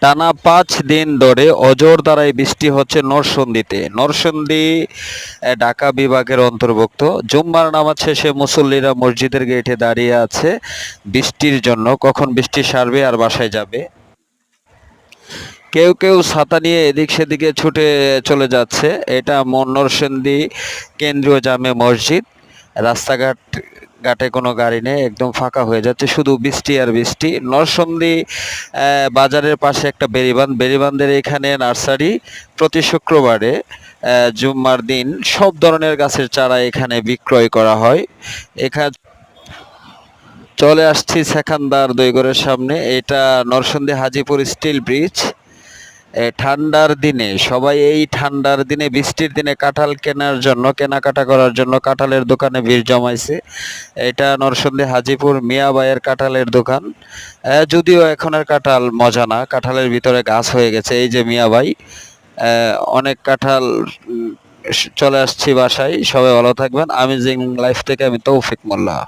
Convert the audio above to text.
টানা পাঁচ দিন ধরে অজোর দ্বারাই বৃষ্টি হচ্ছে নরসন্দিতে। নরসন্দি ঢাকা বিভাগের অন্তর্ভুক্ত। জুম্মার নামাজ শেষে মুসল্লিরা মসজিদের গেটে দাঁড়িয়ে আছে। বৃষ্টির জন্য কখন বৃষ্টি সারবে আর বাসায় যাবে? কেউ কেউ ছাতা নিয়ে এদিক সেদিকে ছুটে চলে যাচ্ছে। এটা মন- নরসিংদী কেন্দ্রীয় জামে মসজিদ। রাস্তাঘাট ঘাটে কোনো গাড়ি নেই একদম ফাঁকা হয়ে যাচ্ছে। শুধু বৃষ্টি আর বৃষ্টি। নরসিংদী আহ, বাজারের পাশে একটা বেরিবাঁধ বেরিবাঁধের এখানে নার্সারি প্রতি শুক্রবারে জুম্মার দিন সব ধরনের গাছের চারা এখানে বিক্রয় করা হয়। এখানে চলে আসছি সেখানদার দইগরের সামনে। এটা নরসন্দি হাজিপুর স্টিল ব্রিজ। ঠান্ডার দিনে, সবাই এই ঠান্ডার দিনে, বৃষ্টির দিনে কাঁঠাল কেনার জন্য, কেনাকাটা করার জন্য কাঁঠালের দোকানে ভিড় জমাইছে। এটা নরসিংদী, হাজিপুর মিয়াবাইয়ের কাঁঠালের দোকান। যদিও এখন আর কাঁঠাল মজা না, কাঁঠালের ভিতরে গাছ হয়ে গেছে। এই যে মিয়াবাই অনেক কাঁঠাল চলে আসছি বাসায়। সবাই ভালো থাকবেন। আমি জিং লাইফ থেকে আমি তৌফিক মোল্লা।